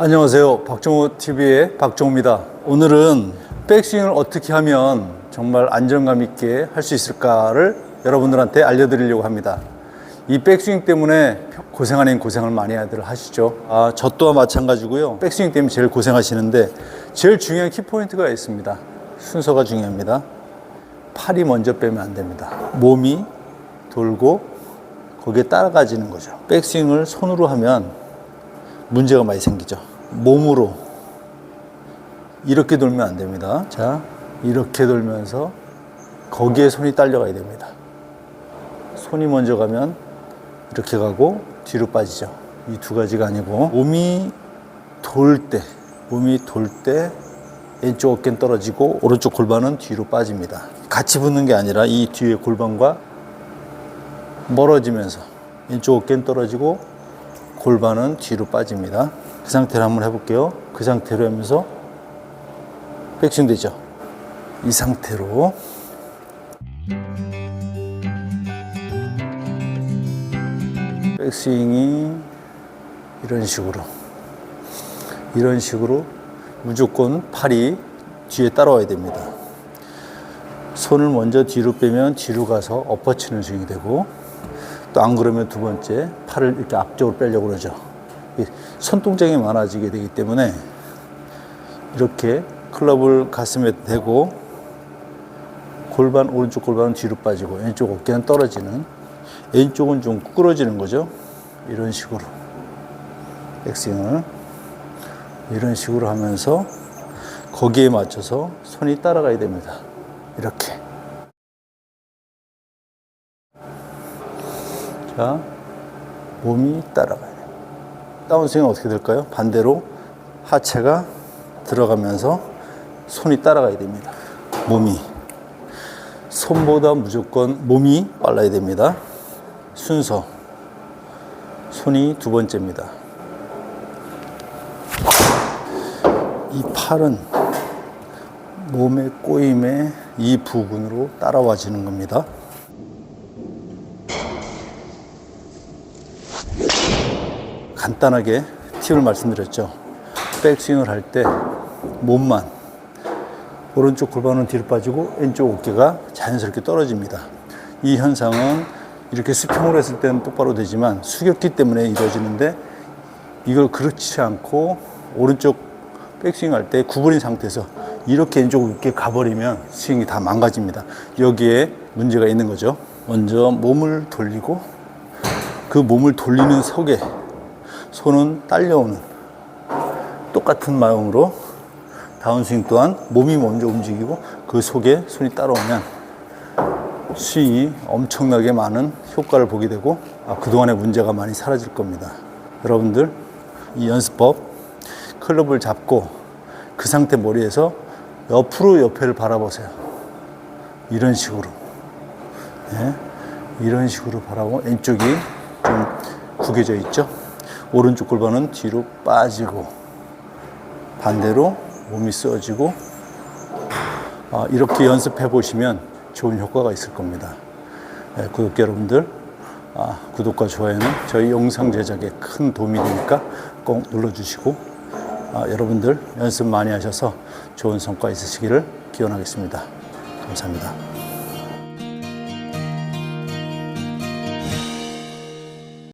안녕하세요. 박종호 TV의 박종호입니다. 오늘은 백스윙을 어떻게 하면 정말 안정감 있게 할 수 있을까를 여러분들한테 알려드리려고 합니다. 이 백스윙 때문에 고생 아닌 고생을 많이 하들 하시죠. 아, 저 또한 마찬가지고요. 백스윙 때문에 제일 고생하시는데 제일 중요한 키포인트가 있습니다. 순서가 중요합니다. 팔이 먼저 빼면 안 됩니다. 몸이 돌고 거기에 따라가지는 거죠. 백스윙을 손으로 하면 문제가 많이 생기죠. 몸으로 이렇게 돌면 안 됩니다. 자, 이렇게 돌면서 거기에 손이 딸려가야 됩니다. 손이 먼저 가면 이렇게 가고 뒤로 빠지죠. 이 두 가지가 아니고 몸이 돌 때, 몸이 돌 때 왼쪽 어깨는 떨어지고 오른쪽 골반은 뒤로 빠집니다. 같이 붙는 게 아니라 이 뒤에 골반과 멀어지면서 왼쪽 어깨는 떨어지고 골반은 뒤로 빠집니다. 그 상태로 한번 해볼게요. 그 상태로 하면서 백스윙 되죠. 이 상태로 백스윙이 이런 식으로 이런 식으로 무조건 팔이 뒤에 따라와야 됩니다. 손을 먼저 뒤로 빼면 뒤로 가서 엎어치는 스윙이 되고 또 안 그러면 두 번째 팔을 이렇게 앞쪽으로 빼려고 그러죠. 이 손동작이 많아지게 되기 때문에 이렇게 클럽을 가슴에 대고 골반 오른쪽 골반은 뒤로 빠지고 왼쪽 어깨는 떨어지는 왼쪽은 좀 꾸러지는 거죠. 이런 식으로 백스윙을 이런 식으로 하면서 거기에 맞춰서 손이 따라가야 됩니다. 이렇게. 자, 몸이 따라가야 돼요. 다운스윙은 어떻게 될까요? 반대로 하체가 들어가면서 손이 따라가야 됩니다. 몸이. 손보다 무조건 몸이 빨라야 됩니다. 순서. 손이 두 번째입니다. 이 팔은 몸의 꼬임에 이 부분으로 따라와지는 겁니다. 간단하게 팁을 말씀드렸죠. 백스윙을 할 때 몸만 오른쪽 골반은 뒤로 빠지고 왼쪽 어깨가 자연스럽게 떨어집니다. 이 현상은 이렇게 수평으로 했을 때는 똑바로 되지만 숙였기 때문에 이루어지는데 이걸 그렇지 않고 오른쪽 백스윙 할 때 구부린 상태에서 이렇게 왼쪽 이렇게 가버리면 스윙이 다 망가집니다. 여기에 문제가 있는 거죠. 먼저 몸을 돌리고 그 몸을 돌리는 속에 손은 딸려오는 똑같은 마음으로 다운스윙 또한 몸이 먼저 움직이고 그 속에 손이 따라오면 스윙이 엄청나게 많은 효과를 보게 되고 아, 그동안의 문제가 많이 사라질 겁니다. 여러분들 이 연습법 클럽을 잡고 그 상태 머리에서 옆으로 옆에를 바라보세요. 이런 식으로. 예, 이런 식으로 바라보고 왼쪽이 좀 구겨져 있죠. 오른쪽 골반은 뒤로 빠지고 반대로 몸이 쓰어지고 아, 이렇게 연습해 보시면 좋은 효과가 있을 겁니다. 예, 구독자 여러분들 아, 구독과 좋아요는 저희 영상 제작에 큰 도움이 되니까 꼭 눌러주시고 아, 여러분들 연습 많이 하셔서 좋은 성과 있으시기를 기원하겠습니다. 감사합니다.